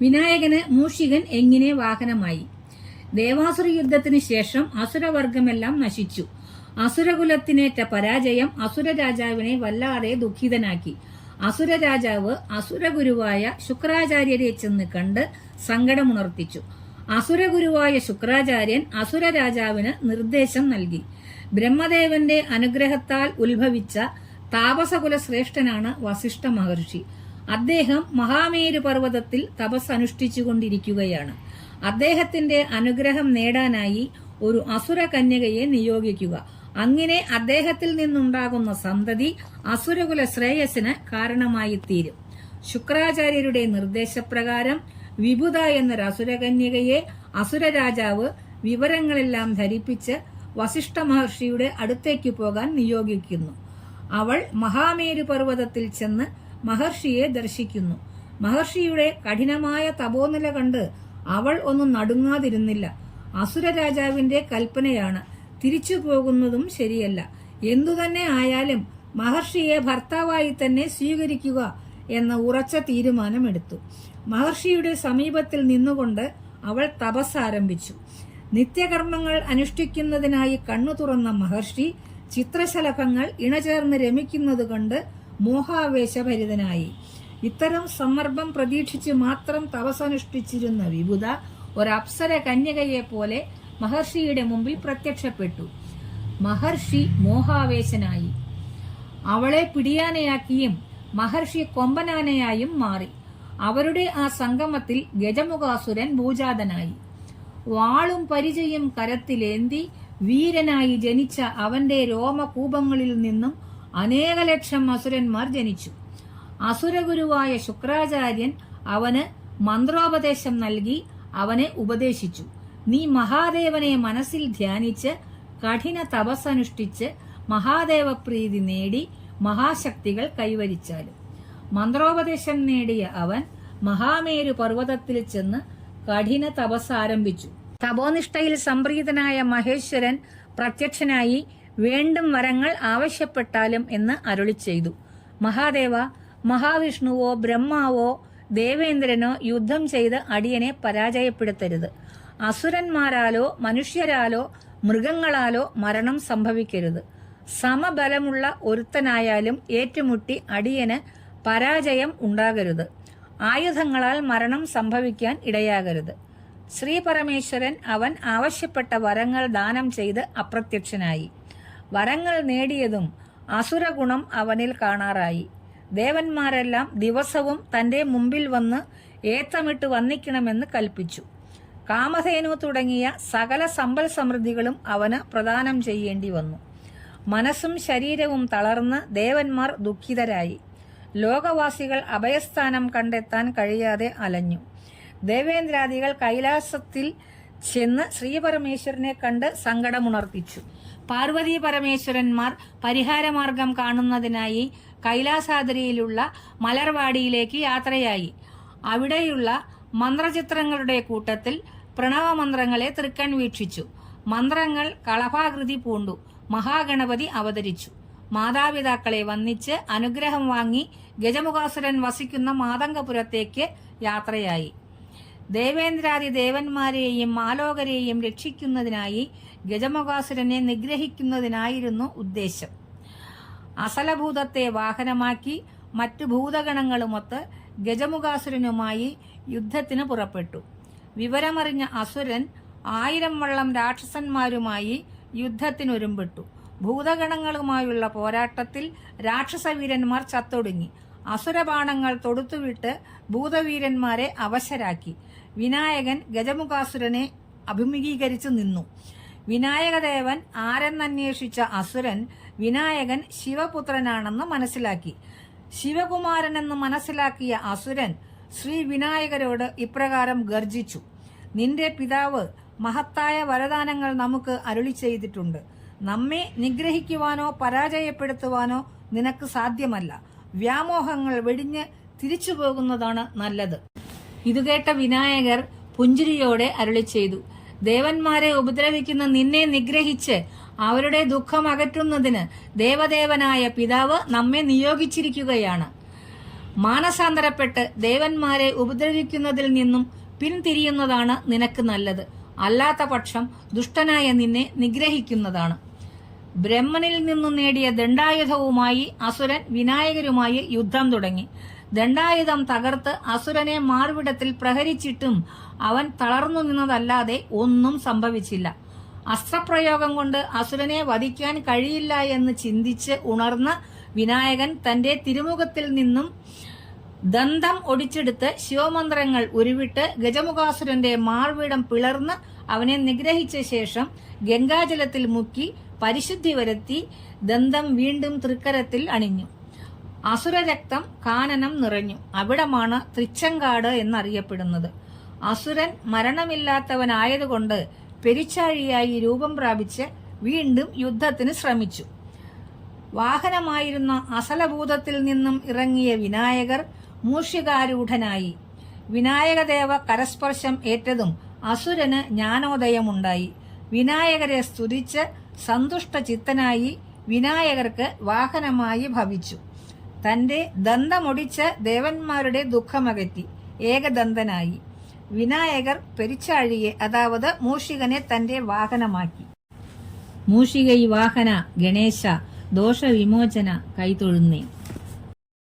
വിനായകന് മൂഷികൻ എങ്ങനെ വാഹനമായി? ദേവാസുര യുദ്ധത്തിന് ശേഷം അസുരവർഗമെല്ലാം നശിച്ചു. അസുരകുലത്തിനേറ്റ പരാജയം അസുര രാജാവിനെ വല്ലാതെ ദുഃഖിതനാക്കി. അസുര രാജാവ് അസുരഗുരുവായ ശുക്രാചാര്യരെ ചെന്ന് കണ്ട് സങ്കടമുണർത്തിച്ചു. അസുരഗുരുവായ ശുക്രാചാര്യൻ അസുര രാജാവിന് നിർദ്ദേശം നൽകി. ബ്രഹ്മദേവന്റെ അനുഗ്രഹത്താൽ ഉത്ഭവിച്ച താപസകുല ശ്രേഷ്ഠനാണ് വസിഷ്ഠ മഹർഷി. അദ്ദേഹം മഹാമേരു പർവതത്തിൽ തപസ് അനുഷ്ഠിച്ചുകൊണ്ടിരിക്കുകയാണ് അദ്ദേഹത്തിന്റെ അനുഗ്രഹം നേടാനായി ഒരു അസുര കന്യകയെ നിയോഗിക്കുക. അങ്ങനെ അദ്ദേഹത്തിൽ നിന്നുണ്ടാകുന്ന സന്തതി അസുരകുല ശ്രേയസിന് കാരണമായി തീരും ശുക്രാചാര്യരുടെ നിർദ്ദേശപ്രകാരം വിഭുത എന്നൊരു അസുരകന്യകയെ അസുര രാജാവ് വിവരങ്ങളെല്ലാം ധരിപ്പിച്ച് വസിഷ്ഠ മഹർഷിയുടെ അടുത്തേക്ക് പോകാൻ നിയോഗിക്കുന്നു. അവൾ മഹാമേരു പർവതത്തിൽ ചെന്ന് മഹർഷിയെ ദർശിക്കുന്നു. മഹർഷിയുടെ കഠിനമായ തപോനില കണ്ട് അവൾ ഒന്നും നടുങ്ങാതിരുന്നില്ല. അസുര രാജാവിന്റെ കൽപ്പനയാണ്. തിരിച്ചു പോകുന്നതും ശരിയല്ല. എന്തുതന്നെ ആയാലും മഹർഷിയെ ഭർത്താവായി തന്നെ സ്വീകരിക്കുക എന്ന ഉറച്ച തീരുമാനമെടുത്തു. മഹർഷിയുടെ സമീപത്തിൽ നിന്നുകൊണ്ട് അവൾ തപസ് ആരംഭിച്ചു. നിത്യകർമ്മങ്ങൾ അനുഷ്ഠിക്കുന്നതിനായി കണ്ണു തുറന്ന മഹർഷി ചിത്രശലഭങ്ങൾ ഇണചേർന്ന് രമിക്കുന്നത് കണ്ട് മോഹാവേശഭരിതനായി. ഇത്തരം സന്ദർഭം പ്രതീക്ഷിച്ച് മാത്രം തപസനുഷ്ഠിച്ചിരുന്ന വിബുധ ഒരപ്സര കന്യകയെ പോലെ മഹർഷിയുടെ മുമ്പിൽ പ്രത്യക്ഷപ്പെട്ടു. മഹർഷി മോഹാവേശനായി. അവളെ പിടിയാനയാക്കിയും മഹർഷി കൊമ്പനാനയായും മാറി. അവരുടെ ആ സംഗമത്തിൽ ഗജമുഖാസുരൻ ഭൂജാതനായി. വാളും പരിചയും കരത്തിലേന്തി വീരനായി ജനിച്ച അവന്റെ രോമകൂപങ്ങളിൽ നിന്നും അനേക ലക്ഷം അസുരന്മാർ ജനിച്ചു. അസുരഗുരുവായ ശുക്രാചാര്യൻ അവന് മന്ത്രോപദേശം നൽകി അവനെ ഉപദേശിച്ചു. നീ മഹാദേവനെ മനസ്സിൽ ധ്യാനിച്ച് കഠിന തപസ്സനുഷ്ഠിച്ച് മഹാദേവപ്രീതി നേടി മഹാശക്തികൾ കൈവരിച്ചാലും മന്ത്രോപദേശം നേടിയ അവൻ മഹാമേരു പർവതത്തിൽ ചെന്ന് കഠിന തപസ് ആരംഭിച്ചു. തപോനിഷ്ഠയിൽ സംപ്രീതനായ മഹേശ്വരൻ പ്രത്യക്ഷനായി വേണ്ടും വരങ്ങൾ ആവശ്യപ്പെട്ടാലും എന്ന് അരുളി ചെയ്തു. മഹാദേവ മഹാവിഷ്ണുവോ ബ്രഹ്മാവോ ദേവേന്ദ്രനോ യുദ്ധം ചെയ്ത് അടിയനെ പരാജയപ്പെടുത്തരുത്. അസുരന്മാരാലോ മനുഷ്യരാലോ മൃഗങ്ങളാലോ മരണം സംഭവിക്കരുത്. സമബലമുള്ള ഒരുത്തനായാലും ഏറ്റുമുട്ടി അടിയന് പരാജയം ഉണ്ടാകരുത്. ആയുധങ്ങളാൽ മരണം സംഭവിക്കാൻ ഇടയാകരുത്. ശ്രീ പരമേശ്വരൻ അവൻ ആവശ്യപ്പെട്ട വരങ്ങൾ ദാനം ചെയ്ത് അപ്രത്യക്ഷനായി. വരങ്ങൾ നേടിയതും അസുരഗുണം അവനിൽ കാണാറായി. ദേവന്മാരെല്ലാം ദിവസവും തന്റെ മുമ്പിൽ വന്ന് ഏത്തമിട്ട് വന്നിക്കണമെന്ന് കൽപ്പിച്ചു. കാമധേനു തുടങ്ങിയ സകല സമ്പൽ സമൃദ്ധികളും അവന് പ്രദാനം ചെയ്യേണ്ടി വന്നു. മനസ്സും ശരീരവും തളർന്ന് ദേവന്മാർ ദുഃഖിതരായി. ലോകവാസികൾ അഭയസ്ഥാനം കണ്ടെത്താൻ കഴിയാതെ അലഞ്ഞു. ദേവേന്ദ്രാദികൾ കൈലാസത്തിൽ ചെന്ന് ശ്രീപരമേശ്വരനെ കണ്ട് സങ്കടമുണർത്തിച്ചു. പാർവതി പരമേശ്വരന്മാർ പരിഹാരമാർഗം കാണുന്നതിനായി കൈലാസാദ്രിയിലുള്ള മലർവാടിയിലേക്ക് യാത്രയായി. അവിടെയുള്ള മന്ത്രചിത്രങ്ങളുടെ കൂട്ടത്തിൽ പ്രണവമന്ത്രങ്ങളെ തൃക്കൺ വീക്ഷിച്ചു. മന്ത്രങ്ങൾ കളഭാകൃതി പൂണ്ടു. മഹാഗണപതി അവതരിച്ചു. മാതാപിതാക്കളെ വന്നിച്ച് അനുഗ്രഹം വാങ്ങി ഗജമുഖാസുരൻ വസിക്കുന്ന മാതങ്കപുരത്തേക്ക് യാത്രയായി. ദേവേന്ദ്രാദി ദേവന്മാരെയും ആലോകരെയും രക്ഷിക്കുന്നതിനായി ഗജമുഖാസുരനെ നിഗ്രഹിക്കുന്നതിനായിരുന്നു ഉദ്ദേശം. അസലഭൂതത്തെ വാഹനമാക്കി മറ്റു ഭൂതഗണങ്ങളുമൊത്ത് ഗജമുഖാസുരനുമായി യുദ്ധത്തിന് പുറപ്പെട്ടു. വിവരമറിഞ്ഞ അസുരൻ ആയിരം വള്ളം രാക്ഷസന്മാരുമായി യുദ്ധത്തിനൊരുമ്പെട്ടു. ഭൂതഗണങ്ങളുമായുള്ള പോരാട്ടത്തിൽ രാക്ഷസവീരന്മാർ ചത്തൊടുങ്ങി. അസുരബാണങ്ങൾ തൊടുത്തുവിട്ട് ഭൂതവീരന്മാരെ അവശരാക്കി. വിനായകൻ ഗജമുഖാസുരനെ അഭിമുഖീകരിച്ചു നിന്നു. വിനായകദേവൻ ആരെന്നന്വേഷിച്ച അസുരൻ വിനായകൻ ശിവപുത്രനാണെന്ന് മനസ്സിലാക്കി. ശിവകുമാരനെന്ന് മനസ്സിലാക്കിയ അസുരൻ ശ്രീ വിനായകരോട് ഇപ്രകാരം ഗർജിച്ചു. നിന്റെ പിതാവ് മഹത്തായ വരദാനങ്ങൾ നമുക്ക് അരുളി ചെയ്തിട്ടുണ്ട്. നമ്മെ നിഗ്രഹിക്കുവാനോ പരാജയപ്പെടുത്തുവാനോ നിനക്ക് സാധ്യമല്ല. വ്യാമോഹങ്ങൾ വെടിഞ്ഞ് തിരിച്ചു പോകുന്നതാണ് നല്ലത്. ഇത് കേട്ട വിനായകർ പുഞ്ചിരിയോടെ അരുളി ചെയ്തു. ദേവന്മാരെ ഉപദ്രവിക്കുന്ന നിന്നെ നിഗ്രഹിച്ച് അവരുടെ ദുഃഖം അകറ്റുന്നതിന് ദേവദേവനായ പിതാവ് നമ്മെ നിയോഗിച്ചിരിക്കുകയാണ്. മാനസാന്തരപ്പെട്ട് ദേവന്മാരെ ഉപദ്രവിക്കുന്നതിൽ നിന്നും പിന്തിരിയുന്നതാണ് നിനക്ക് നല്ലത്. അല്ലാത്ത പക്ഷം ദുഷ്ടനായ നിന്നെ നിഗ്രഹിക്കുന്നതാണ്. ബ്രഹ്മനിൽ നിന്നും നേടിയ ദണ്ഡായുധവുമായി അസുരൻ വിനായകരുമായി യുദ്ധം തുടങ്ങി. ദണ്ഡായുധം തകർത്ത് അസുരനെ മാർവിടത്തിൽ പ്രഹരിച്ചിട്ടും അവൻ തളർന്നു നിന്നതല്ലാതെ ഒന്നും സംഭവിച്ചില്ല. അസ്ത്രപ്രയോഗം കൊണ്ട് അസുരനെ വധിക്കാൻ കഴിയില്ല എന്ന് ചിന്തിച്ച് ഉണർന്ന വിനായകൻ തന്റെ തിരുമുഖത്തിൽ നിന്നും ദന്തം ഒടിച്ചെടുത്ത് ശിവമന്ത്രങ്ങൾ ഉരുവിട്ട് ഗജമുഖാസുരന്റെ മാർവിടം പിളർന്ന് അവനെ നിഗ്രഹിച്ച ശേഷം ഗംഗാജലത്തിൽ മുക്കി പരിശുദ്ധി വരുത്തി ദന്തം വീണ്ടും തൃക്കരത്തിൽ അണിഞ്ഞു. അസുരരക്തം കാനനം നിറഞ്ഞു. അവിടമാണ് തൃച്ചങ്കാട് എന്നറിയപ്പെടുന്നത്. അസുരൻ മരണമില്ലാത്തവനായതുകൊണ്ട് പെരിച്ചാഴിയായി രൂപം പ്രാപിച്ച് വീണ്ടും യുദ്ധത്തിന് ശ്രമിച്ചു. വാഹനമായിരുന്ന അസലഭൂതത്തിൽ നിന്നും ഇറങ്ങിയ വിനായകർ മൂഷികാരൂഢനായി വിനായകദേവ കരസ്പർശം ഏറ്റതും അസുരന് ജ്ഞാനോദയമുണ്ടായി. വിനായകരെ സ്തുതിച്ച് സന്തുഷ്ട ചിത്തനായി വിനായകർക്ക് വാഹനമായി ഭവിച്ചു. തന്റെ ദന്തമൊടിച്ച ദേവന്മാരുടെ ദുഃഖമകറ്റി ഏകദന്തനായി. വിനായകർ പെരിച്ചാഴിയെ അതാവത് മൂഷികനെ തന്റെ വാഹനമാക്കി. മൂഷികൈ വാഹന ഗണേശ ദോഷവിമോചന കൈതൊഴുന്നേ.